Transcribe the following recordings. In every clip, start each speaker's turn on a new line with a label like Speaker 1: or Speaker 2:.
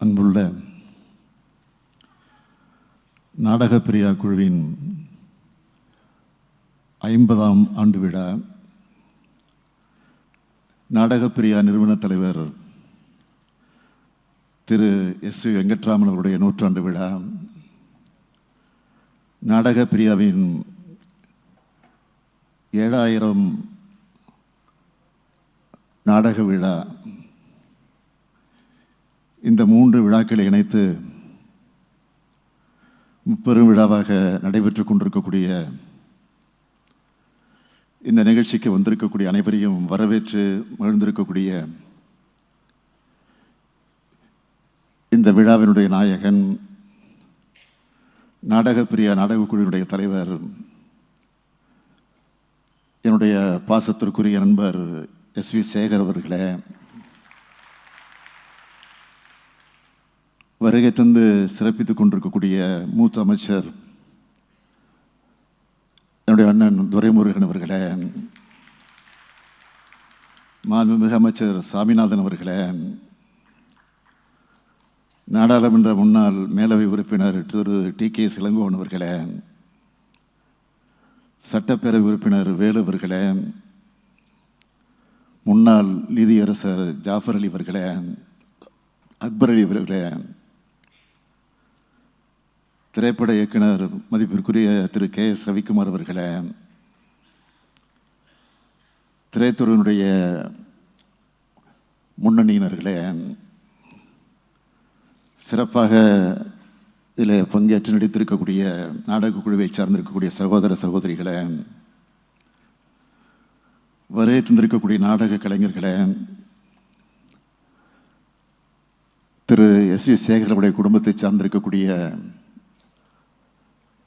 Speaker 1: அன்புள்ள நாடகப்பிரியா குழுவின் ஐம்பதாம் ஆண்டு விழா நாடகப்பிரியா நிறுவன தலைவர் திரு எஸ். வி. வெங்கட்ராமன் அவருடைய நூற்றாண்டு விழா நாடகப்பிரியாவின் ஏழாயிரம் நாடக விழா. இந்த மூன்று விழாக்களை இணைத்து முப்பெரும் விழாவாக நடைபெற்றுக் கொண்டிருக்கக்கூடிய இந்த நிகழ்ச்சிக்கு வந்திருக்கக்கூடிய அனைவரையும் வரவேற்று மகிழ்ந்திருக்கக்கூடிய இந்த விழாவினுடைய நாயகன் நாடகப்பிரியா நாடகக்குழுவினுடைய தலைவர் என்னுடைய பாசத்திற்குரிய நண்பர் எஸ் வி சேகர் அவர்களே வருகை தந்து சிறப்பித்துக் கொண்டிருக்கக்கூடிய மூத்த அமைச்சர் என்னுடைய அண்ணன் துரைமுருகன் அவர்களே மாண்புமிகு அமைச்சர் சாமிநாதன் அவர்களே நாடாளுமன்ற முன்னாள் மேலவை உறுப்பினர் திரு டி கே சிலங்கோவன் அவர்களே சட்டப்பேரவை உறுப்பினர் வேலுவர்களே முன்னாள் நீதியரசர் ஜாஃபர் அலி அவர்களே அக்பர் அலி அவர்களே திரைப்பட இயக்குனர் மதிப்பிற்குரிய திரு கே எஸ் ரவிக்குமார் அவர்களே திரைத்துறையினுடைய முன்னணியினர்களே சிறப்பாக இதில் பங்கேற்று நடித்திருக்கக்கூடிய நாடக குழுவை சார்ந்திருக்கக்கூடிய சகோதர சகோதரிகளே வரைய தந்திருக்கக்கூடிய நாடக கலைஞர்களே திரு எஸ் வி சேகரவுடைய குடும்பத்தை சார்ந்திருக்கக்கூடிய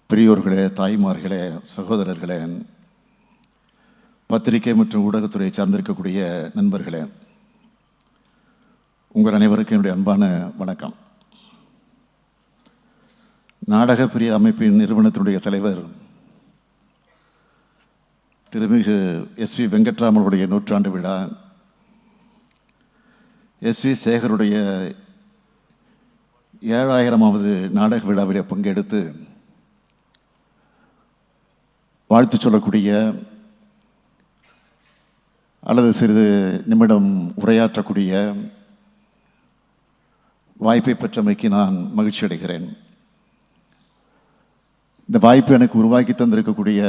Speaker 1: பெரியோர்களே தாய்மார்களே சகோதரர்களே பத்திரிகை மற்றும் ஊடகத்துறையை சார்ந்திருக்கக்கூடிய நண்பர்களே உங்கள் அனைவருக்கும் என்னுடைய அன்பான வணக்கம். நாடக பிரிய அமைப்பின் நிறுவனத்தினுடைய தலைவர் திருமிகு எஸ் வி வெங்கட்ராமனுடைய நூற்றாண்டு விழா எஸ் வி சேகருடைய ஏழாயிரமாவது நாடக விழாவிலே பங்கெடுத்து வாழ்த்து சொல்லக்கூடிய அல்லது சிறிது நிமிடம் உரையாற்றக்கூடிய வாய்ப்பை பெற்றமைக்கு நான் மகிழ்ச்சி அடைகிறேன் இந்த வாய்ப்பு எனக்கு உருவாக்கி தந்திருக்கக்கூடிய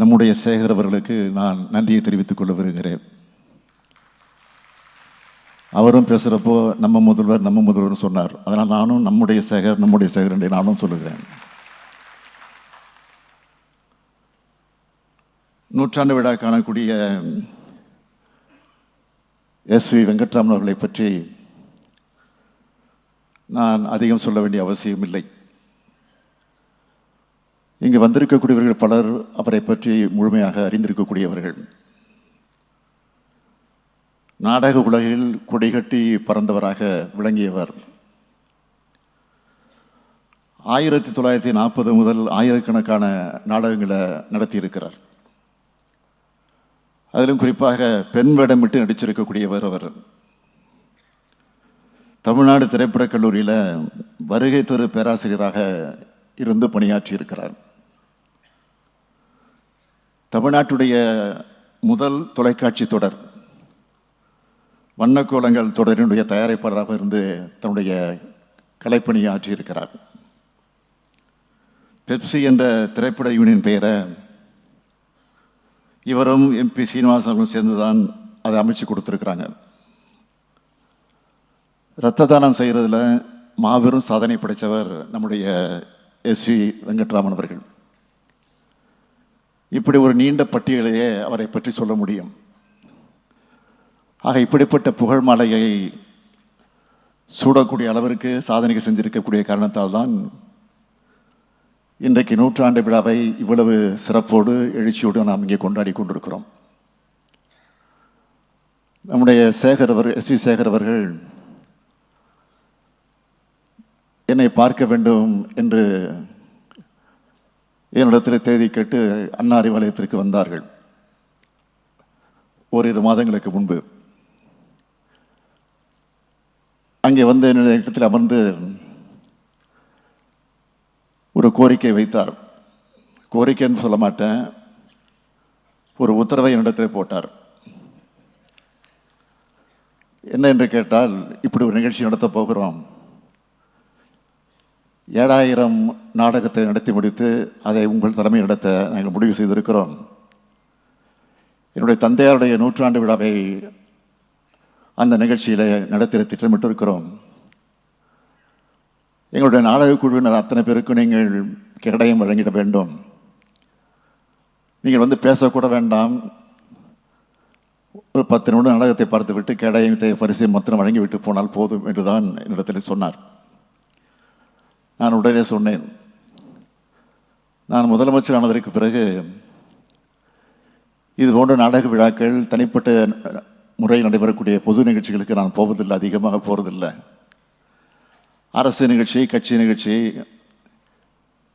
Speaker 1: நம்முடைய சேகர் அவர்களுக்கு நான் நன்றியை தெரிவித்துக் கொள்ள விரும்புகிறேன். அவரும் பேசுகிறப்போ நம்ம முதல்வர் நம்ம முதல்வர் சொன்னார். அதனால் நானும் நம்முடைய சேகர் நம்முடைய சேகர் என்று நானும் சொல்லுகிறேன். நூற்றாண்டு விழா காணக்கூடிய எஸ் வி வெங்கட்ராமன் அவர்களை பற்றி நான் அதிகம் சொல்ல வேண்டிய அவசியம் இல்லை இங்கு வந்திருக்கக்கூடியவர்கள் பலர் அவரை பற்றி முழுமையாக அறிந்திருக்கக்கூடியவர்கள். நாடக உலகில் கொடிகட்டி பறந்தவராக விளங்கியவர். ஆயிரத்தி தொள்ளாயிரத்தி நாற்பது முதல் ஆயிரக்கணக்கான நாடகங்களை நடத்தியிருக்கிறார். அதிலும் குறிப்பாக பெண் வேடமிட்டு நடிச்சிருக்கக்கூடியவர் அவர். தமிழ்நாடு திரைப்படக் கல்லூரியில் வருகை தரு பேராசிரியராக இருந்து பணியாற்றி இருக்கிறார். தமிழ்நாட்டுடைய முதல் தொலைக்காட்சி தொடர் வண்ணக்கோலங்கள் தொடரினுடைய தயாரிப்பாளராக இருந்து தன்னுடைய கலைப்பணியை இருக்கிறார். பெப்சி என்ற திரைப்பட யூனியன் பெயரை இவரும் எம்பி சீனிவாசன் சேர்ந்து தான் அதை அமைச்சு கொடுத்துருக்குறாங்க. இரத்த தானம் செய்கிறதுல மாபெரும் சாதனை படைத்தவர் நம்முடைய எஸ் வி வெங்கட்ராமன் அவர்கள். இப்படி ஒரு நீண்ட பட்டியலையே அவரை பற்றி சொல்ல முடியும். ஆக இப்படிப்பட்ட புகழ் மாலையை சூடக்கூடிய அளவிற்கு சாதனைகள் செஞ்சிருக்கக்கூடிய காரணத்தால் தான் இன்றைக்கு நூற்றாண்டு விழாவை இவ்வளவு சிறப்போடு எழுச்சியோடு நாம் இங்கே கொண்டாடி கொண்டிருக்கிறோம். நம்முடைய சேகர் அவர் எஸ் வி சேகர் அவர்கள் என்னை பார்க்க வேண்டும் என்று என்னிடத்தில் தேதி கேட்டு அண்ணா அறிவாலயத்திற்கு வந்தார்கள். ஓரிரு மாதங்களுக்கு முன்பு. அங்கே வந்து என்னுடைய இடத்தில் அமர்ந்து ஒரு கோரிக்கை வைத்தார். கோரிக்கைன்னு சொல்ல மாட்டேன். ஒரு உத்தரவை என்னிடத்தில் போட்டார். என்ன என்று கேட்டால் இப்படி ஒரு நிகழ்ச்சி நடத்தப் போகிறோம். ஏழாயிரம் நாடகத்தை நடத்தி முடித்து அதை உங்கள் தலைமை நடத்த நாங்கள் முடிவு செய்திருக்கிறோம். என்னுடைய தந்தையாருடைய நூற்றாண்டு விழாவை அந்த நிகழ்ச்சியில் நடத்திட திட்டமிட்டிருக்கிறோம். எங்களுடைய நாடக குழுவினர் அத்தனை பேருக்கும் நீங்கள் கேடயம் வழங்கிட வேண்டும். நீங்கள் வந்து பேசக்கூட வேண்டாம். ஒரு பத்து நிமிடம் நாடகத்தை பார்த்துவிட்டு கேடயத்தை பரிசை மாத்திரம் வழங்கிவிட்டு போனால் போதும் என்றுதான் என்னிடத்தில் சொன்னார். நான் உடனே சொன்னேன். நான் முதலமைச்சர் ஆனதற்கு பிறகு இது போன்ற நாடக விழாக்கள் தனிப்பட்ட முறையில் நடைபெறக்கூடிய பொது நிகழ்ச்சிகளுக்கு நான் போவதில்லை அதிகமாக போகிறதில்லை அரசு நிகழ்ச்சி கட்சி நிகழ்ச்சி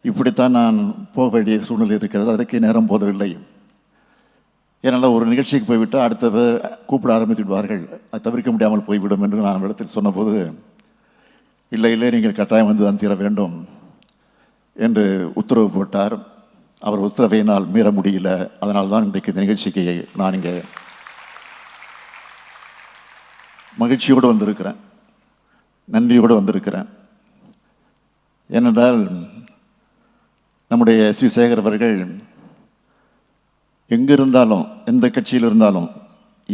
Speaker 1: இப்படித்தான் நான் போக வேண்டிய சூழ்நிலை இருக்கிறது. அதற்கு நேரம் போதவில்லை. ஏனால் ஒரு நிகழ்ச்சிக்கு போய்விட்டால் அடுத்தவர் கூப்பிட ஆரம்பித்து விடுவார்கள். அது தவிர்க்க முடியாமல் போய்விடும் என்று நான் இடத்தில் சொன்னபோது இல்லை இல்லை நீங்கள் கட்டாயம் வந்து தான் தீர வேண்டும் என்று உத்தரவு போட்டார். அவர் உத்தரவை என்னால் மீற முடியல. அதனால் தான் இன்றைக்கு இந்த நிகழ்ச்சிக்கு நான் இங்கே மகிழ்ச்சியோடு வந்திருக்கிறேன். நன்றியோடு வந்திருக்கிறேன். ஏனென்றால் நம்முடைய எஸ் வி சேகர் அவர்கள் எங்கே இருந்தாலும் எந்த கட்சியில் இருந்தாலும்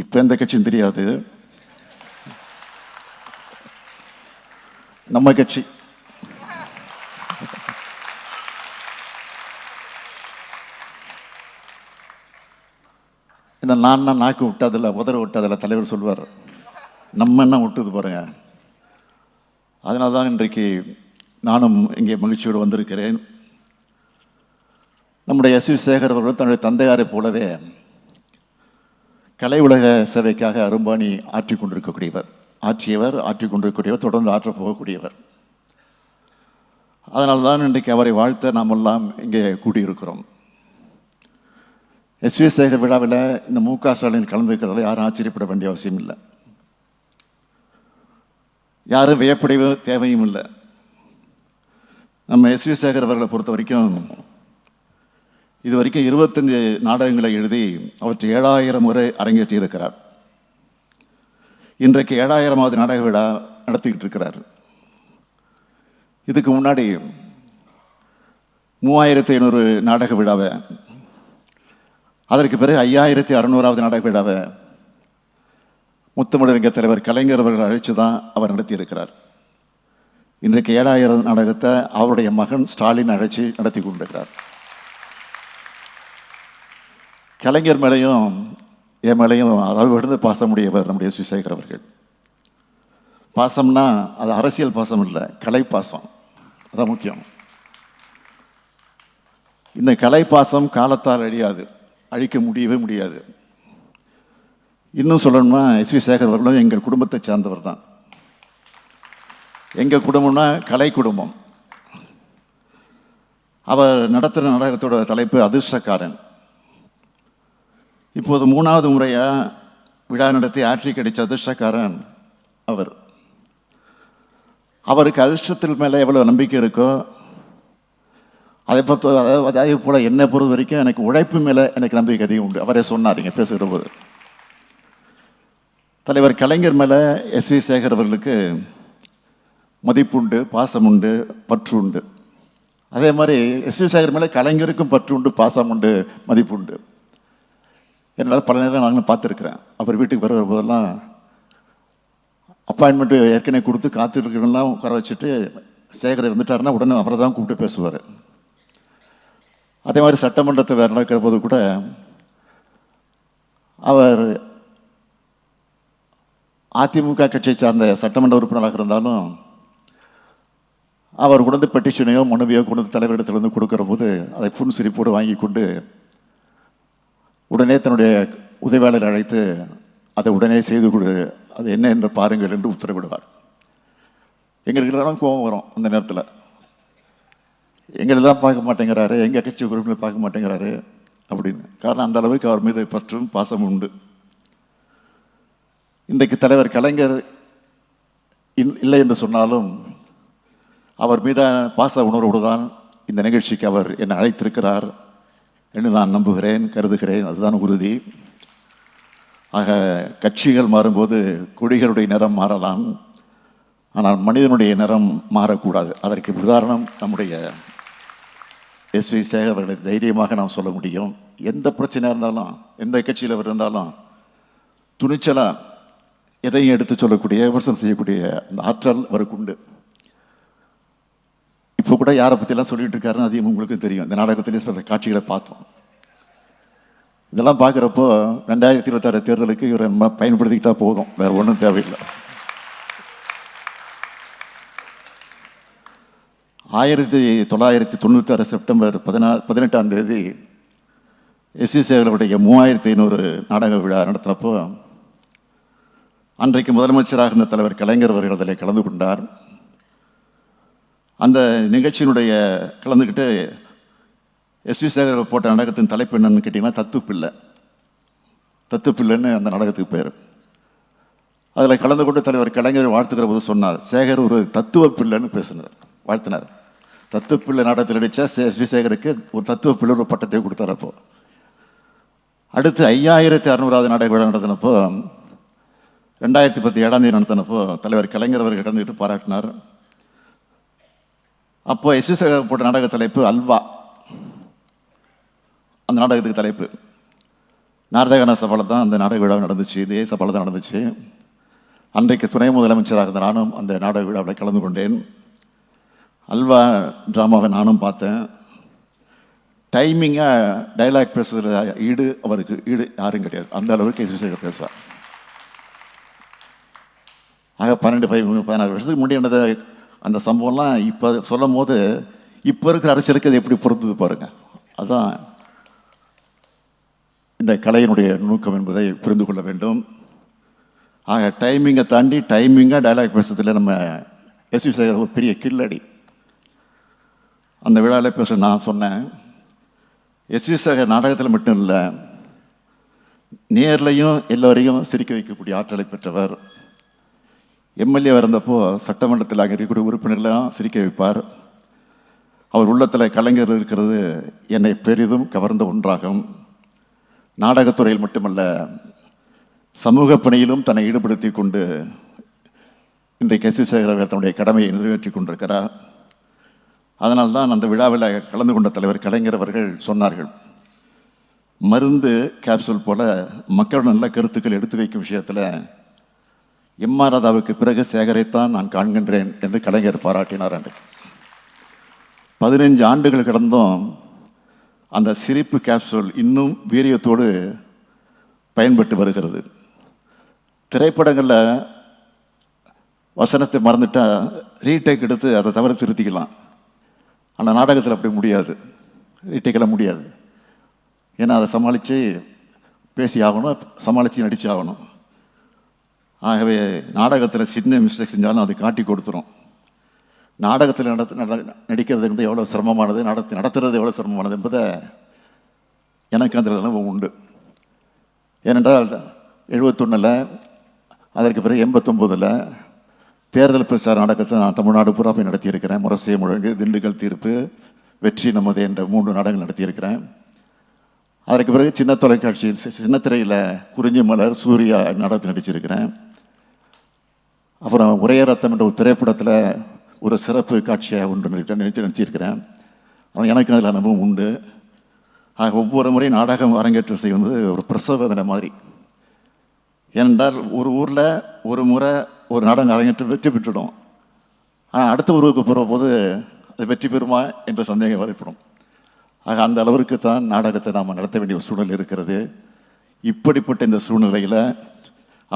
Speaker 1: இப்போ எந்த கட்சியும் தெரியாது. நம்ம கட்சி. என்ன நான் நாக்கு விட்டதில்ல உதற விட்டதில்ல தலைவர் சொல்வார். நம்ம என்ன விட்டது பாருங்க. அதனால தான் இன்றைக்கு நானும் இங்கே மகிழ்ச்சியோடு வந்திருக்கிறேன். நம்முடைய எஸ் வி சேகர் அவர்கள் தன்னுடைய தந்தையாரைப் போலவே கலை உலக சேவைக்காக அரும்பாணி ஆற்றிக் கொண்டிருக்கக்கூடியவர். ஆற்றியவர் ஆற்றி கொண்டிருக்கக்கூடியவர் தொடர்ந்து ஆற்றப் போகக்கூடியவர். அதனால்தான் தான் இன்றைக்கு அவரை வாழ்த்த நாம் எல்லாம் இங்கே கூடியிருக்கிறோம். எஸ் வி சேகர் விழாவில் இந்த மு க ஸ்டாலின் கலந்துக்கிறதுல யாரும் ஆச்சரியப்பட வேண்டிய அவசியம் இல்லை. யாரும் வியப்படைவு தேவையும் இல்லை. நம்ம எஸ் வி சேகர் அவர்களை பொறுத்த வரைக்கும் இது வரைக்கும் இருபத்தஞ்சு நாடகங்களை எழுதி அவற்றை ஏழாயிரம் முறை அரங்கேற்றி இருக்கிறார் இன்றைக்கு ஏழாயிரமாவது நாடக விழா நடத்திக்கிட்டு இருக்கிறார் இதுக்கு முன்னாடி மூவாயிரத்தி ஐநூறு நாடக விழாவை அதற்கு பிறகு ஐயாயிரத்தி அறநூறாவது நாடக விழாவை முத்தமிழறிஞ தலைவர் கலைஞர் அவர்கள் அழைத்து தான் அவர் நடத்தியிருக்கிறார். இன்றைக்கு ஏழாயிரம் நாடகத்தை அவருடைய மகன் ஸ்டாலின் அழைச்சி நடத்தி கொண்டிருக்கிறார். கலைஞர் மேலேயும் என் மேலேயும் அதாவது விழுந்து பாசமுடையவர் நம்முடைய சுசேகர் அவர்கள். பாசம்னா அது அரசியல் பாசம் இல்லை கலை பாசம் அதான் முக்கியம். இந்த கலை பாசம் காலத்தால் அழியாது. அழிக்க முடியவே முடியாது. இன்னும் சொல்லணும்னா எஸ் வி சேகர் அவர்களும் எங்கள் குடும்பத்தை சார்ந்தவர் தான். எங்கள் குடும்பம்னா கலை குடும்பம். அவர் நடத்துகிற நாடகத்தோட தலைப்பு அதிர்ஷ்டக்காரன். இப்போது மூணாவது முறையாக விழா நடத்தி ஆட்சி கிடைச்ச அதிர்ஷ்டக்காரன் அவர். அவருக்கு அதிர்ஷ்டத்தில் மேலே எவ்வளோ நம்பிக்கை இருக்கோ அதை பொறுத்த அதாவது அதே போல் என்னை பொறுத்த வரைக்கும் எனக்கு உழைப்பு மேலே எனக்கு நம்பிக்கை அதிகம் உண்டு. அவரே சொன்னாருங்க பேசுகிற போது. தலைவர் கலைஞர் மேலே எஸ் வி சேகர் அவர்களுக்கு மதிப்புண்டு பாசம் உண்டு பற்று உண்டு அதே மாதிரி எஸ் வி சேகர் மேலே கலைஞருக்கும் பற்று உண்டு பாசம் உண்டு மதிப்பு உண்டு என்னால் பல நேரம் நாங்களும் பார்த்துருக்குறேன். அப்புறம் வீட்டுக்கு வர போதெல்லாம் அப்பாயின்மெண்ட்டு ஏற்கனவே கொடுத்து காத்துருக்கிறவங்களாம் உட்கார வச்சுட்டு சேகர் இருந்துட்டாருன்னா உடனே அவரை தான் கூப்பிட்டு பேசுவார். அதே மாதிரி சட்டமன்றத்தில் வேறு நடக்கிற போது கூட அவர் அதிமுக கட்சியை சார்ந்த சட்டமன்ற உறுப்பினராக இருந்தாலும் அவர் கொண்டு பெட்டிஷனையோ மனுவையோ கொண்டு தலைவரிடத்துலேருந்து கொடுக்குற போது அதை புன் சிரிப்போடு வாங்கி கொண்டு உடனே தன்னுடைய உதவியாளர் அழைத்து அதை உடனே செய்து கொடு. அது என்ன என்று பாருங்கள் என்று உத்தரவிடுவார். எங்களுக்கு எல்லாம் கோபம் வரும் அந்த நேரத்தில். எங்களெல்லாம் பார்க்க மாட்டேங்கிறாரு. எங்கள் கட்சி உறுப்பினர் பார்க்க மாட்டேங்கிறாரு அப்படின்னு. காரணம் அந்த அளவுக்கு அவர் மீது பற்றும் பாசம் உண்டு. இன்றைக்கு தலைவர் கலைஞர் இல்லை என்று சொன்னாலும் அவர் மீதான பாச உணர்வோடு தான் இந்த நிகழ்ச்சிக்கு அவர் என்னை அழைத்திருக்கிறார். என்று நான் நம்புகிறேன் கருதுகிறேன். அதுதான் உறுதி. ஆக கட்சிகள் மாறும்போது கொடிகளுடைய நிறம் மாறலாம். ஆனால் மனிதனுடைய நிறம் மாறக்கூடாது. அதற்கு உதாரணம் நம்முடைய எஸ் வி சேகர் அவர்களை தைரியமாக நாம் சொல்ல முடியும். எந்த பிரச்சனையாக இருந்தாலும் எந்த கட்சியில் அவர் இருந்தாலும் துணிச்சலாக எதையும் எடுத்து சொல்லக்கூடிய விமர்சனம் செய்யக்கூடிய அந்த ஆற்றல் அவருக்கு உண்டு. இப்போ கூட யாரை பற்றிலாம் சொல்லிட்டு இருக்காருன்னு அதிகம் உங்களுக்கு தெரியும். இந்த நாடகத்திலே சில காட்சிகளை பார்த்தோம். இதெல்லாம் பார்க்குறப்போ ரெண்டாயிரத்தி இருபத்தாறு தேர்தலுக்கு இவரை நம்ம பயன்படுத்திக்கிட்டா போதும். வேறு ஒன்றும் தேவையில்லை. ஆயிரத்தி தொள்ளாயிரத்தி தொண்ணூத்தாறு செப்டம்பர் பதினா பதினெட்டாம் தேதி எஸ் சி சேகருடைய மூவாயிரத்தி ஐநூறு நாடக விழா நடத்தினப்போ அன்றைக்கு முதலமைச்சராக இருந்த தலைவர் கலைஞர் அவர்கள் அதில் கலந்து கொண்டார். அந்த நிகழ்ச்சியினுடைய கலந்துக்கிட்டு எஸ் வி சேகர் போட்ட நாடகத்தின் தலைப்பு என்னன்னு கேட்டிங்கன்னா தத்துப்பிள்ளை தத்துப்பிள்ளைன்னு அந்த நாடகத்துக்கு பேர். அதில் கலந்து கொண்டு தலைவர் கலைஞர் வாழ்த்துக்கிற போது சொன்னார் சேகர் ஒரு தத்துவ பிள்ளைன்னு பேசினார் வாழ்த்தினார். தத்துவ பிள்ளை நாடகத்தில் நடித்த சே எஸ் வி சேகருக்கு ஒரு தத்துவ பிள்ளை ஒரு பட்டத்தை கொடுத்தார் அப்போ. அடுத்து ஐயாயிரத்தி அறுநூறாவது நாடக விழா நடத்தினப்போ ரெண்டாயிரத்தி பத்து ஏழாம் தேதி நடத்தினப்போ தலைவர் கலைஞர் அவர்கள் கலந்துக்கிட்டு பாராட்டினார். அப்போ எஸ் வி சேகர் போட்ட நாடக தலைப்பு அல்வா. அந்த நாடகத்துக்கு தலைப்பு. நாரதகான சபாவில் தான் அந்த நாடக விழா நடந்துச்சு. இதே சபாவில் தான் நடந்துச்சு. அன்றைக்கு துணை முதலமைச்சராக இருந்த நானும் அந்த நாடக விழாவில் கலந்து கொண்டேன். அல்வா ட்ராமாவை நானும் பார்த்தேன். டைமிங்காக டைலாக் பேசுகிற ஈடு அவருக்கு ஈடு யாரும் கிடையாது. அந்த அளவுக்கு எஸ் சேகர் பேசுவார் ஆக பன்னெண்டு பதிமூணு பதினாறு வருஷத்துக்கு முன்னாடி என்னது அந்த சம்பவம்லாம் இப்போ சொல்லும் போது இப்போ இருக்கிற அரசியலுக்கு அது எப்படி பொருந்தது பாருங்கள் அதுதான் இந்த கலையினுடைய நுணுக்கம் என்பதை புரிந்து கொள்ள வேண்டும். ஆக டைமிங்கை தாண்டி டைமிங்காக டயலாக் பேசுறதுல நம்ம எஸ் வி சேகர் ஒரு பெரிய கில்லடி. அந்த விழாவில் பேச நான் சொன்னேன். எஸ் வி சேகர் நாடகத்தில் மட்டும் இல்லை நேர்லையும் எல்லோரையும் சிரிக்க வைக்கக்கூடிய ஆற்றலை பெற்றவர். எம்எல்ஏ இருந்தப்போ சட்டமன்றத்தில் அங்கே இருக்கக்கூடிய உறுப்பினர்களெல்லாம் சிரிக்க வைப்பார். அவர் உள்ளத்தில் கலைஞர் இருக்கிறது என்னை பெரிதும் கவர்ந்த ஒன்றாகும். நாடகத்துறையில் மட்டுமல்ல சமூக பணியிலும் தன்னை ஈடுபடுத்தி கொண்டு இன்றைக்கு எஸ் வி தன்னுடைய கடமையை நிறைவேற்றி கொண்டிருக்கிறார். அதனால்தான் அந்த விழாவில் கலந்து கொண்ட தலைவர் கலைஞர் அவர்கள் சொன்னார்கள் மருந்து கேப்சூல் போல மக்களோட நல்ல கருத்துக்கள் எடுத்து வைக்கும் விஷயத்தில் எம்ஆர் பிறகு சேகரைத்தான் நான் காண்கின்றேன் என்று கலைஞர் பாராட்டினார் என்று பதினைஞ்சு ஆண்டுகள் கடந்தும் அந்த சிரிப்பு கேப்சூல் இன்னும் வீரியத்தோடு பயன்பட்டு வருகிறது. திரைப்படங்களில் வசனத்தை மறந்துட்டால் ரீடேக் எடுத்து அதை தவிர திருத்திக்கலாம். ஆனால் நாடகத்தில் அப்படி முடியாது. ரீடேக்கெல்லாம் முடியாது. ஏன்னா அதை சமாளித்து பேசி ஆகணும் சமாளித்து நடிச்சு ஆகணும் ஆகவே நாடகத்தில் சின்ன மிஸ்டேக் செஞ்சாலும் அது காட்டி கொடுத்துரும். நாடகத்தில் நடத்த நட- நடிக்கிறது வந்து எவ்வளோ சிரமமானது நடத்து நடத்துறது எவ்வளோ சிரமமானது என்பதை எனக்கு அந்த அனுபவம் உண்டு. ஏனென்றால் எழுபத்தொன்னில் அதற்கு பிறகு எண்பத்தொம்போதில் தேர்தல் பிரச்சார நாடகத்தை நான் தமிழ்நாடு பூரா போய் நடத்தியிருக்கிறேன். முரசே முழங்கு திண்டுக்கல் தீர்ப்பு வெற்றி நமது என்ற மூன்று நாடகங்கள் நடத்தியிருக்கிறேன். அதற்கு பிறகு சின்ன தொலைக்காட்சியில் சின்ன திரையில் குறிஞ்சி மலர் சூர்யா நாடகத்தில் நடிச்சிருக்கிறேன். அப்புறம் ஒரே ரத்தம் என்ற ஒரு திரைப்படத்தில் ஒரு சிறப்பு காட்சியாக ஒன்று நினைத்து நடிச்சிருக்கிறேன். அவன் எனக்கு அதில் அனுபவம் உண்டு. ஆக ஒவ்வொரு முறையும் நாடகம் அரங்கேற்றம் செய்வது ஒரு பிரசவதனை மாதிரி. ஏனென்றால் ஒரு ஊரில் ஒரு முறை ஒரு நாடகம் அரங்கேற்றம் வெற்றி பெற்றுடும் ஆனால் அடுத்த ஊருக்கு போகிற போது அது வெற்றி பெறுமா என்ற சந்தேகம் வரைப்படும் ஆக அந்த அளவிற்கு தான் நாடகத்தை நாம் நடத்த வேண்டிய சூழல் இருக்கிறது. இப்படிப்பட்ட இந்த சூழ்நிலையில்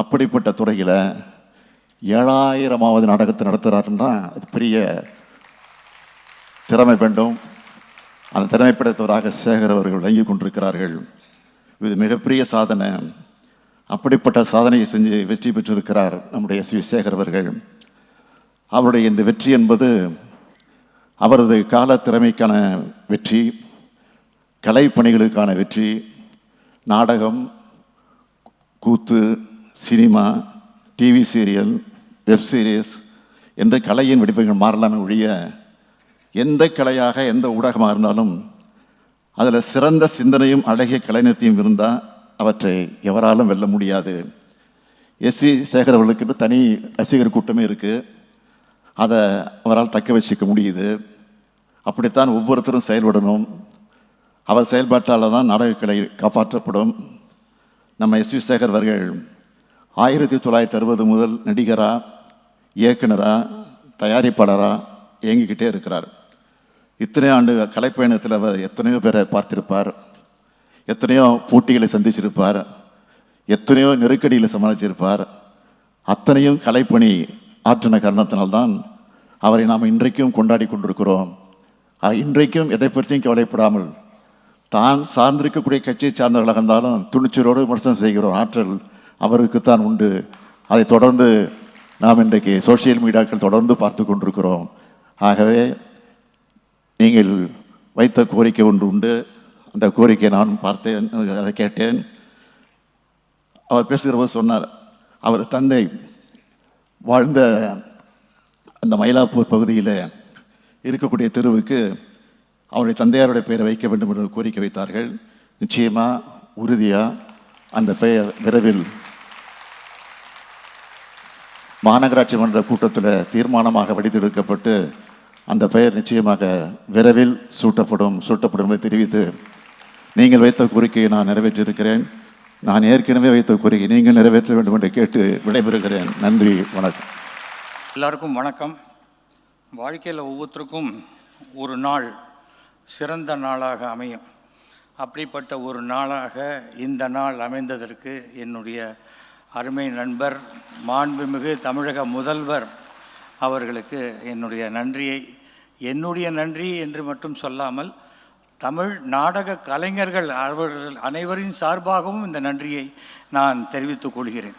Speaker 1: அப்படிப்பட்ட துறையில் ஏழாயிரமாவது நாடகத்தை நடத்துகிறாருன்னா அது பெரிய திறமை வேண்டும். அந்த திறமை படைத்தவராக சேகர் அவர்கள் விளங்கி கொண்டிருக்கிறார்கள். இது மிகப்பெரிய சாதனை. அப்படிப்பட்ட சாதனையை செஞ்சு வெற்றி பெற்றிருக்கிறார் நம்முடைய எஸ் வி சேகர் அவர்கள். அவருடைய இந்த வெற்றி என்பது அவரது கால திறமைக்கான வெற்றி. கலைப்பணிகளுக்கான வெற்றி நாடகம் கூத்து cinema TV serial web series என்று கலையின் வெடிப்புகள் மாறலாமே ஒழிய எந்த கலையாக எந்த ஊடகமாக இருந்தாலும் அதில் சிறந்த சிந்தனையும் அழகிய கலைநத்தையும் இருந்தால் அவற்றை எவராலும் வெல்ல முடியாது. எஸ் வி சேகர் அவர்களுக்கு தனி ரசிகர் கூட்டமே இருக்குது அதை அவரால் தக்க வச்சுக்க முடியுது. அப்படித்தான் ஒவ்வொருத்தரும் செயல்படணும். அவர் செயல்பாட்டால் தான் நாடகக்கலை காப்பாற்றப்படும். நம்ம எஸ் வி சேகர் அவர்கள் ஆயிரத்தி தொள்ளாயிரத்தி அறுபது முதல் நடிகராக இயக்குனரா தயாரிப்பாளராக இயங்கிக்கிட்டே இருக்கிறார். இத்தனை ஆண்டு கலைப்பயணத்தில் அவர் எத்தனையோ பேரை பார்த்திருப்பார். எத்தனையோ போட்டிகளை சந்திச்சிருப்பார். எத்தனையோ நெருக்கடிகளை சமாளிச்சிருப்பார். அத்தனையும் கலைப்பணி ஆற்றின காரணத்தினால்தான் அவரை நாம் இன்றைக்கும் கொண்டாடி கொண்டிருக்கிறோம். இன்றைக்கும் எதை பற்றியும் கவலைப்படாமல் தான் சார்ந்திருக்கக்கூடிய கட்சியை சார்ந்தவர்களாக இருந்தாலும் துணிச்சலோடு விமர்சனம் செய்கிற ஆற்றல் அவருக்குத்தான் உண்டு. அதை தொடர்ந்து நாம் இன்றைக்கு சோஷியல் மீடியாக்கள் தொடர்ந்து பார்த்து கொண்டிருக்கிறோம். ஆகவே நீங்கள் வைத்த கோரிக்கை ஒன்று உண்டு. அந்த கோரிக்கையை நான் பார்த்தேன் அதை கேட்டேன். அவர் பேசுகிற போது சொன்னார் அவர் தந்தை வாழ்ந்த அந்த மயிலாப்பூர் பகுதியில் இருக்கக்கூடிய தெருவுக்கு அவருடைய தந்தையாருடைய பெயரை வைக்க வேண்டும் என்று கோரிக்கை வைத்தார்கள். நிச்சயமாக உறுதியாக அந்த பெயர் விரைவில் மாநகராட்சி மன்ற கூட்டத்தில் தீர்மானமாக வடித்தெடுக்கப்பட்டு அந்த பெயர் நிச்சயமாக விரைவில் சூட்டப்படும் சூட்டப்படும் என்று தெரிவித்து நீங்கள் வைத்த கோரிக்கையை நான் நிறைவேற்றியிருக்கிறேன். நான் ஏற்கனவே வைத்த கோரிக்கை நீங்கள் நிறைவேற்ற வேண்டும் என்று கேட்டு விடைபெறுகிறேன். நன்றி வணக்கம்.
Speaker 2: எல்லாருக்கும் வணக்கம். வாழ்க்கையில் ஒவ்வொருத்தருக்கும் ஒரு நாள் சிறந்த நாளாக அமையும். அப்படிப்பட்ட ஒரு நாளாக இந்த நாள் அமைந்ததற்கு என்னுடைய அருமை நண்பர் மாண்புமிகு தமிழக முதல்வர் அவர்களுக்கு என்னுடைய நன்றியை. என்னுடைய நன்றி என்று மட்டும் சொல்லாமல் தமிழ் நாடக கலைஞர்கள் அவர்கள் அனைவரின் சார்பாகவும் இந்த நன்றியை நான் தெரிவித்துக் கொள்கிறேன்.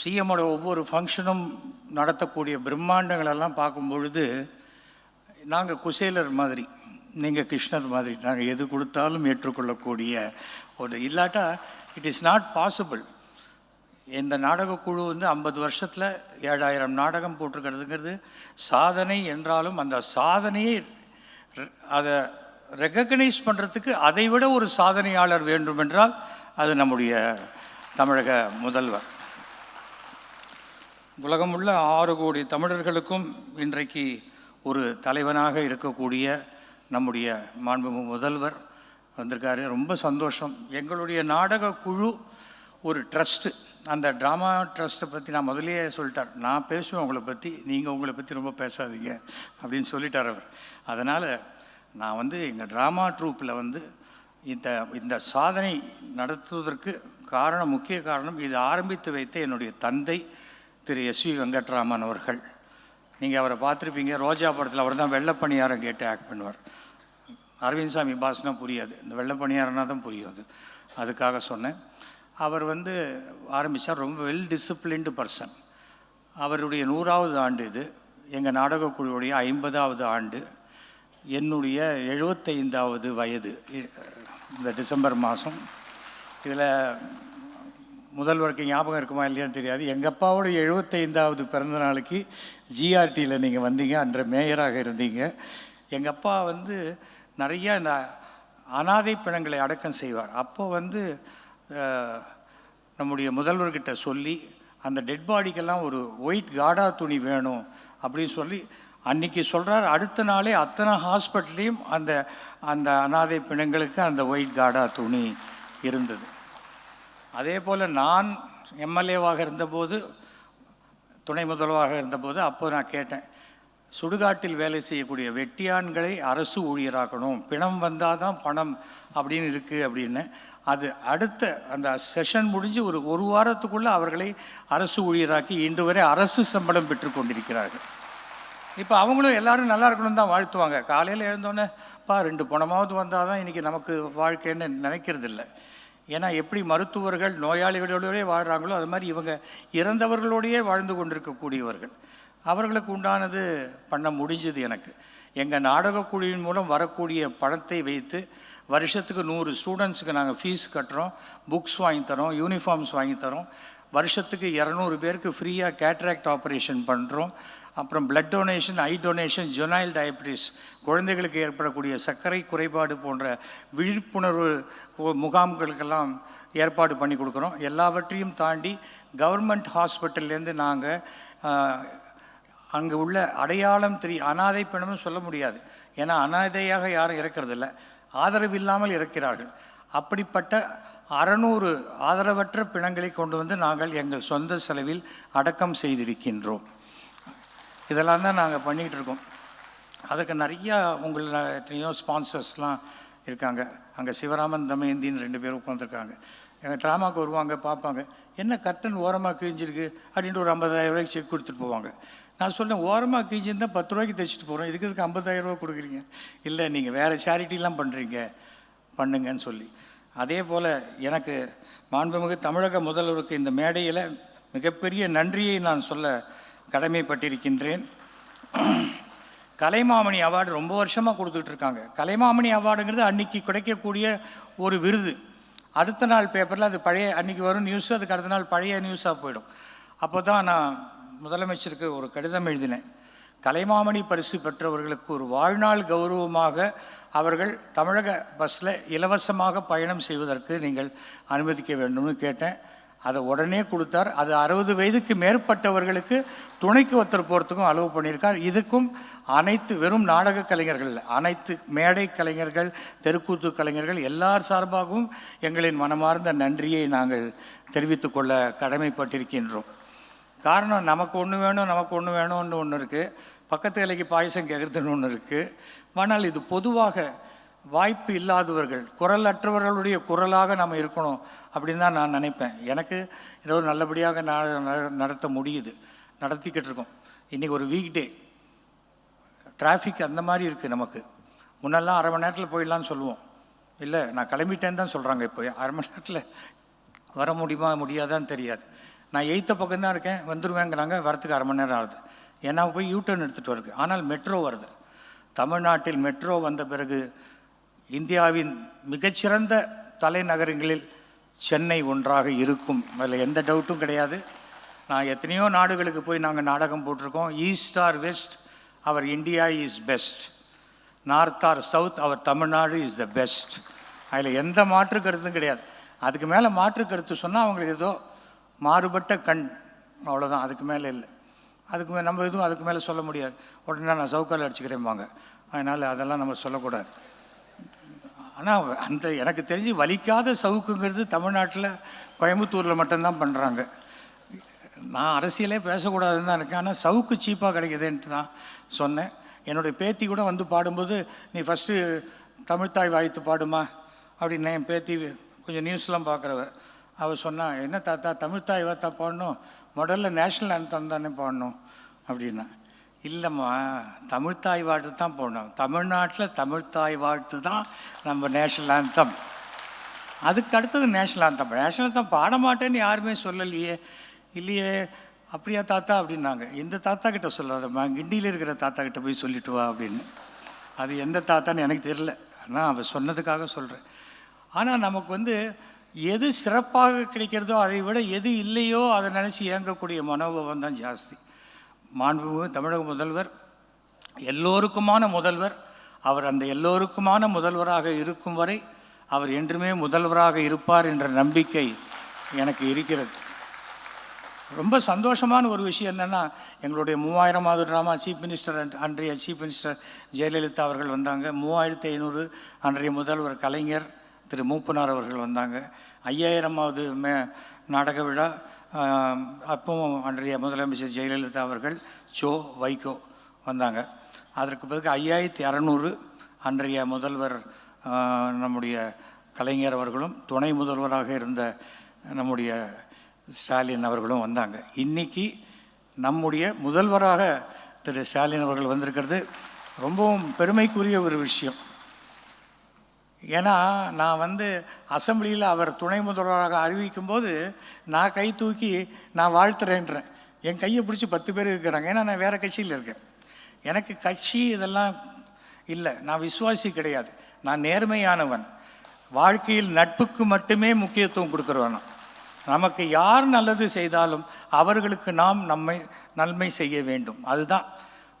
Speaker 2: சிஎம்மோட ஒவ்வொரு ஃபங்க்ஷனும் நடத்தக்கூடிய பிரம்மாண்டங்களெல்லாம் பார்க்கும் பொழுது நாங்கள் குசேலர் மாதிரி நீங்கள் கிருஷ்ணர் மாதிரி நாங்கள் எது கொடுத்தாலும் ஏற்றுக்கொள்ளக்கூடிய ஒரு இல்லாட்டா இட் இஸ் நாட் பாசிபிள் இந்த நாடகக்குழு வந்து ஐம்பது வருஷத்தில் ஏழாயிரம் நாடகம் போட்டிருக்கிறதுங்கிறது சாதனை என்றாலும் அந்த சாதனையை அதை ரெக்கக்னைஸ் பண்ணுறதுக்கு அதை விட ஒரு சாதனையாளர் வேண்டும் என்றால் அது நம்முடைய தமிழக முதல்வர். உலகமுள்ள ஆறு கோடி தமிழர்களுக்கும் இன்றைக்கு ஒரு தலைவனாக இருக்கக்கூடிய நம்முடைய மாண்புமிகு முதல்வர் வந்திருக்காரு. ரொம்ப சந்தோஷம். எங்களுடைய நாடக குழு ஒரு ட்ரஸ்ட்டு அந்த ட்ராமா ட்ரஸ்ட்டை பற்றி நான் முதலே சொல்லிட்டார். நான் பேசுவேன் உங்களை பற்றி நீங்கள் உங்களை பற்றி ரொம்ப பேசாதீங்க அப்படின்னு சொல்லிட்டார் அவர். அதனால் நான் வந்து எங்கள் ட்ராமா ட்ரூப்பில் வந்து இந்த இந்த சாதனை நடத்துவதற்கு காரணம் முக்கிய காரணம் இது ஆரம்பித்து வைத்த என்னுடைய தந்தை திரு எஸ் வி வெங்கட்ராமன் அவர்கள். நீங்கள் அவரை பார்த்துருப்பீங்க. ரோஜா படத்தில் அவர் தான் வெள்ளப்பணியாரம் கேட்டு ஆக்ட் பண்ணுவார். அரவிந்த் சாமி பாஸ்னா புரியாது. இந்த வெள்ளப்பணியாரம்னா தான் புரியும் அது. அதுக்காக சொன்னேன். அவர் வந்து ஆரம்பித்தார் ரொம்ப வெல் டிசிப்ளின்டு பர்சன் அவருடைய நூறாவது ஆண்டு இது. எங்கள் நாடகக் குழுவுடைய ஐம்பதாவது ஆண்டு. என்னுடைய எழுபத்தைந்தாவது வயது. இந்த டிசம்பர் மாதம் இதில் முதல்வருக்கு ஞாபகம் இருக்குமா இல்லையான்னு தெரியாது. எங்கள் அப்பாவோட எழுபத்தைந்தாவது பிறந்த நாளைக்கு ஜிஆர்டியில் நீங்கள் வந்தீங்க. அன்ற மேயராக இருந்தீங்க. எங்கள் அப்பா வந்து நிறைய இந்த அனாதை பிணங்களை அடக்கம் செய்வார். அப்போ வந்து நம்முடைய முதல்வர்கிட்ட சொல்லி அந்த டெட் பாடிக்கெல்லாம் ஒரு ஒயிட் காடா துணி வேணும் அப்படின்னு சொல்லி அன்றைக்கி சொல்கிறார் அடுத்த நாளே அத்தனை ஹாஸ்பிட்டல்லையும் அந்த அந்த அனாதை பிணங்களுக்கு அந்த ஒயிட் காடா துணி இருந்தது. அதே போல் நான் எம்எல்ஏவாக இருந்தபோது துணை முதல்வராக இருந்தபோது அப்போ நான் கேட்டேன் சுடுகாட்டில் வேலை செய்யக்கூடிய வெட்டியான்களை அரசு ஊழியராக்கணும் பிணம் வந்தால் தான் பணம் அப்படின்னு இருக்குது அப்படின்னு. அது அடுத்த அந்த செஷன் முடிஞ்சு ஒரு ஒரு வாரத்துக்குள்ளே அவர்களை அரசு ஊழியராக்கி இன்று வரை அரசு சம்பளம் பெற்று கொண்டிருக்கிறார்கள். இப்போ அவங்களும் எல்லாரும் நல்லா இருக்கணும்னு தான் வாழ்த்துவாங்க. காலையில் எழுந்தோன்னே பா ரெண்டு பணமாவது வந்தால் தான் இன்றைக்கி நமக்கு வாழ்க்கைன்னு நினைக்கிறது இல்லை ஏன்னா எப்படி மருத்துவர்கள் நோயாளிகளோடவே வாழ்கிறாங்களோ அது மாதிரி இவங்க இறந்தவர்களோடையே வாழ்ந்து கொண்டிருக்கக்கூடியவர்கள். அவர்களுக்கு உண்டானது பண்ண முடிஞ்சது எனக்கு. எங்கள் நாடகக் குழுவின் மூலம் வரக்கூடிய பணத்தை வைத்து வருஷத்துக்கு நூறு ஸ்டூடெண்ட்ஸுக்கு நாங்கள் ஃபீஸ் கட்டுறோம் புக்ஸ் வாங்கி தரோம் யூனிஃபார்ம்ஸ் வாங்கி தரோம். வருஷத்துக்கு இரநூறு பேருக்கு ஃப்ரீயாக கேட்ராக்ட் ஆப்ரேஷன் பண்ணுறோம் அப்புறம் blood donation eye donation juvenile diabetes குழந்தைகளுக்கு ஏற்படக்கூடிய சர்க்கரை குறைபாடு போன்ற விழிப்புணர்வு முகாம்களுக்கெல்லாம் ஏற்பாடு பண்ணி கொடுக்குறோம். எல்லாவற்றையும் தாண்டி கவர்மெண்ட் ஹாஸ்பிட்டல்லேருந்து நாங்கள் அங்கே உள்ள அடையாளம் தெரிய அனாதை பிணம்னு சொல்ல முடியாது. ஏன்னா அனாதையாக யாரும் இறக்கறதில்ல ஆதரவு இல்லாமல் இறக்கிறார்கள் அப்படிப்பட்ட அறநூறு ஆதரவற்ற பிணங்களை கொண்டு வந்து நாங்கள் எங்கள் சொந்த செலவில் அடக்கம் செய்திருக்கின்றோம். இதெல்லாம் தான் நாங்கள் பண்ணிகிட்டு இருக்கோம். அதுக்கு நிறையா உங்களை எத்தனையோ ஸ்பான்சர்ஸ்லாம் இருக்காங்க. அங்கே சிவராமன் தமயந்தின்னு ரெண்டு பேரும் உட்காந்துருக்காங்க எங்கள் ட்ராமாவுக்கு வருவாங்க பார்ப்பாங்க. என்ன கர்டன் ஓரமாக கிழிஞ்சிருக்கு அப்படின்ட்டு ஒரு ஐம்பதாயிரம் ரூபாய்க்கு செக் கொடுத்துட்டு போவாங்க. நான் சொன்னேன் ஓரமாக கிழிஞ்சிருந்தா பத்து ரூபாய்க்கு தைச்சிட்டு போகிறோம் இதுக்கு இதுக்கு ஐம்பதாயிரம் ரூபா கொடுக்குறீங்க? இல்லை நீங்கள் வேறு சேரிட்டிலாம் பண்ணுறீங்க பண்ணுங்கன்னு சொல்லி. அதே போல் எனக்கு மாண்புமிகு தமிழக முதல்வருக்கு இந்த மேடையில் மிகப்பெரிய நன்றியை நான் சொல்ல கடமைப்பட்டிருக்கின்றேன். கலைமாமணி அவார்டு ரொம்ப வருஷமாக கொடுத்துட்டு இருக்காங்க கலைமாமணி அவார்டுங்கிறது அன்னைக்கு கிடைக்கக்கூடிய ஒரு விருது. அடுத்த நாள் பேப்பரில் அது பழைய அன்னைக்கு வரும் நியூஸ் அதுக்கு அடுத்த நாள் பழைய நியூஸாக போயிடும். அப்போ தான் நான் முதலமைச்சருக்கு ஒரு கடிதம் எழுதினேன். கலைமாமணி பரிசு பெற்றவர்களுக்கு ஒரு வாழ்நாள் கௌரவமாக அவர்கள் தமிழக பஸ்ஸில் இலவசமாக பயணம் செய்வதற்கு நீங்கள் அனுமதிக்க வேண்டும்னு கேட்டேன். அதை உடனே கொடுத்தார். அது அறுபது வயதுக்கு மேற்பட்டவர்களுக்கு துணைக்கு ஒருத்தர் போகிறதுக்கும் அளவு பண்ணியிருக்கார். இதுக்கும் அனைத்து வெறும் நாடக கலைஞர்கள் அனைத்து மேடை கலைஞர்கள் தெருக்கூத்து கலைஞர்கள் எல்லார் சார்பாகவும் எங்களின் மனமார்ந்த நன்றியை நாங்கள் தெரிவித்துக்கொள்ள கடமைப்பட்டிருக்கின்றோம். காரணம் நமக்கு ஒன்று வேணும் நமக்கு ஒன்று வேணும்னு ஒன்று இருக்குது பக்கத்து இலைக்கு பாயசம் கேட்குறதுன்னு ஒன்று இருக்குது ஆனால் இது பொதுவாக வாய்ப்பு இல்லாதவர்கள் குரல் அற்றவர்களுடைய குரலாக நம்ம இருக்கணும் அப்படின்னு தான் நான் நினைப்பேன். எனக்கு ஏதோ நல்லபடியாக நான் நடத்த முடியுது. நடத்திக்கிட்டு இருக்கோம். இன்றைக்கி ஒரு வீக் டே டிராஃபிக் அந்த மாதிரி இருக்குது நமக்கு. முன்னெல்லாம் அரை மணி நேரத்தில் போயிடலாம்னு சொல்லுவோம். இல்லை நான் கிளம்பிட்டேன்னு தான் சொல்கிறாங்க இப்போ. அரை மணி நேரத்தில் வர முடியுமா முடியாதான்னு தெரியாது. நான் எய்த்த பக்கம் தான் இருக்கேன். வந்துடுவேங்கிறாங்க வரத்துக்கு அரை மணி நேரம் ஆகுது. ஏன்னா போய் யூ டர்ன் எடுத்துகிட்டு வருது ஆனால் மெட்ரோ வருது. தமிழ்நாட்டில் மெட்ரோ வந்த பிறகு இந்தியாவின் மிகச்சிறந்த தலைநகரங்களில் சென்னை ஒன்றாக இருக்கும். அதில் எந்த டவுட்டும் கிடையாது. நான் எத்தனையோ நாடுகளுக்கு போய் நாங்கள் நாடகம் போட்டிருக்கோம். East or west our India is best north or south our Tamil Nadu is the best அதில் எந்த மாற்று கருத்தும் கிடையாது. அதுக்கு மேலே மாற்று கருத்து சொன்னால் அவங்களுக்கு ஏதோ மாறுபட்ட கண். அவ்வளோதான் அதுக்கு மேலே இல்லை. அதுக்கு மே நம்ம எதுவும் அதுக்கு மேலே சொல்ல முடியாது. உடனே நான் சவுக்கால் அடிச்சுக்கிறேன்பாங்க அதனால் அதெல்லாம் நம்ம சொல்லக்கூடாது. ஆனால் அந்த எனக்கு தெரிஞ்சு வலிக்காத சவுக்குங்கிறது தமிழ்நாட்டில் கோயம்புத்தூரில் மட்டும்தான் பண்ணுறாங்க நான் அரசியலே பேசக்கூடாதுன்னு தான் இருக்கேன். ஆனால் சவுக்கு சீப்பாக கிடைக்குதுன்ட்டு தான் சொன்னேன். என்னுடைய பேத்தி கூட வந்து பாடும்போது நீ ஃபஸ்ட்டு தமிழ்த்தாய் வாய்த்து பாடுமா? அப்படின்னு என் பேத்தி கொஞ்சம் நியூஸ்லாம் பார்க்குறவ அவள் சொன்னா என்ன தாத்தா தமிழ்த்தாய் வாத்தா பாடணும்? முதல்ல நேஷ்னல் anthem தானே பாடணும்? அப்படின்னா. இல்லைம்மா தமிழ்த்தாய் வாழ்த்து தான் போடணும். தமிழ்நாட்டில் தமிழ்த்தாய் வாழ்த்து தான் நம்ம நேஷ்னல் ஆந்தம். அதுக்கு அடுத்தது நேஷ்னல் ஆந்தம். நேஷ்னல் ஆந்தம் பாட மாட்டேன்னு யாருமே சொல்லலையே. இல்லையே அப்படியா தாத்தா அப்படின்னாங்க. இந்த தாத்தா கிட்ட சொல்லாதம்மா? கிண்டியில் இருக்கிற தாத்தா கிட்ட போய் சொல்லிட்டு வா அப்படின்னு. அது எந்த தாத்தான்னு எனக்கு தெரில ஆனால் அவன் சொன்னதுக்காக சொல்கிறேன் ஆனால் நமக்கு வந்து எது சிறப்பாக கிடைக்கிறதோ அதை விட எது இல்லையோ அதை நினச்சி இயங்கக்கூடிய மனோபாவம் தான் ஜாஸ்தி. மாண்புமிகு தமிழக முதல்வர் எல்லோருக்குமான முதல்வர் அவர் அந்த எல்லோருக்குமான முதல்வராக இருக்கும் வரை அவர் என்றுமே முதல்வராக இருப்பார் என்ற நம்பிக்கை எனக்கு இருக்கிறது. ரொம்ப சந்தோஷமான ஒரு விஷயம் என்னென்னா எங்களுடைய மூவாயிரமாவது ட்ராமா சீஃப் மினிஸ்டர் அண்ட் அன்றைய சீஃப் மினிஸ்டர் ஜெயலலிதா அவர்கள் வந்தாங்க. மூவாயிரத்தி ஐநூறு அன்றைய முதல்வர் கலைஞர் திரு மூப்பனார் அவர்கள் வந்தாங்க. ஐயாயிரமாவது மே நாடக விழா அப்பவும் அன்றைய முதலமைச்சர் ஜெயலலிதா அவர்கள் சோ வைகோ வந்தாங்க. அதற்கு பிறகு ஐயாயிரத்தி அறநூறு அன்றைய முதல்வர் நம்முடைய கலைஞர் அவர்களும் துணை முதல்வராக இருந்த நம்முடைய ஸ்டாலின் அவர்களும் வந்தாங்க. இன்னைக்கு நம்முடைய முதல்வராக திரு ஸ்டாலின் அவர்கள் வந்திருக்கிறது ரொம்பவும் பெருமைக்குரிய ஒரு விஷயம். ஏன்னா நான் வந்து அசம்பிளியில் அவர் துணை முதல்வராக அறிவிக்கும் போது நான் கை தூக்கி நான் வாழ்த்துறேன்றேன் என் கையை பிடிச்சி பத்து பேர் இருக்கிறாங்க. ஏன்னா நான் வேறு கட்சியில் இருக்கேன். எனக்கு கட்சி இதெல்லாம் இல்லை. நான் விசுவாசி கிடையாது. நான் நேர்மையானவன். வாழ்க்கையில் நட்புக்கு மட்டுமே முக்கியத்துவம் கொடுக்குறவன். நமக்கு யார் நல்லது செய்தாலும் அவர்களுக்கு நாம் நம்மை நன்மை செய்ய வேண்டும். அதுதான்.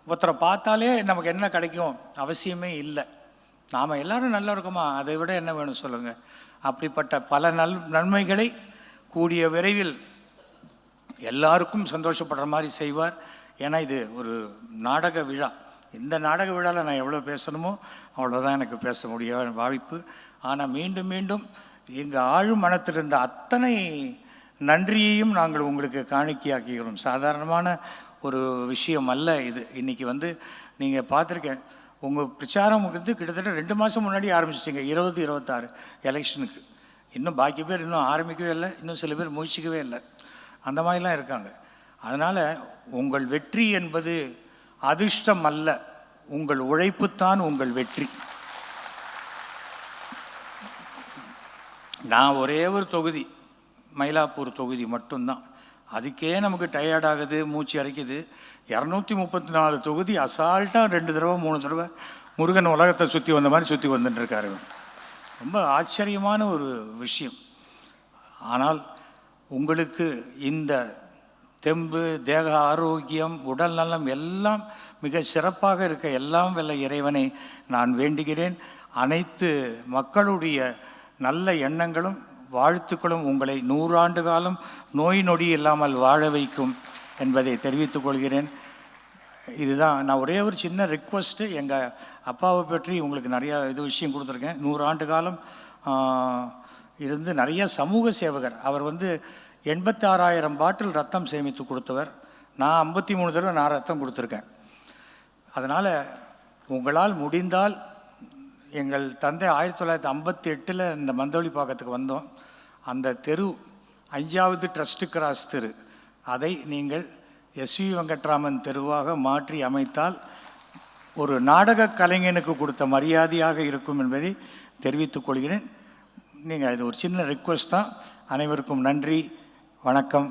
Speaker 2: ஒருத்தரை பார்த்தாலே நமக்கு என்ன கிடைக்கும்? அவசியமே இல்லை. நாம் எல்லாரும் நல்லா இருக்கோமா? அதை விட என்ன வேணும் சொல்லுங்கள் அப்படிப்பட்ட பல நல் நன்மைகளை கூடிய விரைவில் எல்லாருக்கும் சந்தோஷப்படுற மாதிரி செய்வார். ஏன்னா இது ஒரு நாடக விழா. இந்த நாடக விழாவில் நான் எவ்வளோ பேசணுமோ அவ்வளோதான் எனக்கு பேச முடிய வாய்ப்பு. ஆனால் மீண்டும் மீண்டும் எங்கள் ஆழ் மனத்தில் இருந்த அத்தனை நன்றியையும் நாங்கள் உங்களுக்கு காணிக்கையாக்கிக்கிறோம் சாதாரணமான ஒரு விஷயம் அல்ல இது. இன்றைக்கி வந்து நீங்கள் பார்த்துருக்கேன் உங்கள் பிரச்சாரம் வந்து கிட்டத்தட்ட ரெண்டு மாதம் முன்னாடி ஆரம்பிச்சிட்டிங்க இருபது இருபத்தாறு எலெக்ஷனுக்கு. இன்னும் பாக்கி பேர் இன்னும் ஆரம்பிக்கவே இல்லை இன்னும் சில பேர் முயற்சிக்கவே இல்லை. அந்த மாதிரிலாம் இருக்காங்க. அதனால் உங்கள் வெற்றி என்பது அதிர்ஷ்டம் அல்ல உங்கள் உழைப்புத்தான் உங்கள் வெற்றி. நான் ஒரே ஒரு தொகுதி மயிலாப்பூர் தொகுதி மட்டும்தான். அதுக்கே நமக்கு டயர்ட் ஆகுது மூச்சு அரைக்குது இரநூத்தி முப்பத்தி நாலு தொகுதி அசால்ட்டாக ரெண்டு தடவை மூணு தடவை முருகன் உலகத்தை சுற்றி வந்த மாதிரி சுற்றி வந்துட்டுருக்காரு. ரொம்ப ஆச்சரியமான ஒரு விஷயம். ஆனால் உங்களுக்கு இந்த தெம்பு தேக ஆரோக்கியம் உடல் நலம் எல்லாம் மிக சிறப்பாக இருக்க எல்லாம் வல்ல இறைவனை நான் வேண்டுகிறேன். அனைத்து மக்களுடைய நல்ல எண்ணங்களும் வாழ்த்துக்களும் உங்களை நூறாண்டு காலம் நோய் நொடி இல்லாமல் வாழ வைக்கும் என்பதை தெரிவித்துக் கொள்கிறேன். இதுதான் நான் ஒரே ஒரு சின்ன ரிக்வஸ்ட்டு எங்கள் அப்பாவை பற்றி உங்களுக்கு நிறையா இது விஷயம் கொடுத்துருக்கேன். நூறாண்டு காலம் இருந்து நிறைய சமூக சேவகர். அவர் வந்து எண்பத்தாறாயிரம் பாட்டில் ரத்தம் சேமித்து கொடுத்தவர். நான் ஐம்பத்தி மூணு தடவை நான் ரத்தம் கொடுத்துருக்கேன். அதனால் உங்களால் முடிந்தால் எங்கள் தந்தை ஆயிரத்தி தொள்ளாயிரத்தி ஐம்பத்தி எட்டில் இந்த மந்தவழி பாக்கத்துக்கு வந்தோம். அந்த தெரு அஞ்சாவது ட்ரஸ்ட் கிராஸ் தெரு. அதை நீங்கள் எஸ்வி வெங்கட்ராமன் தெருவாக மாற்றி அமைத்தால் ஒரு நாடக கலைஞனுக்கு கொடுத்த மரியாதையாக இருக்கும் என்பதை தெரிவித்துக் கொள்கிறேன். நீங்கள் இது ஒரு சின்ன ரிக்வஸ்ட் தான். அனைவருக்கும் நன்றி. வணக்கம்.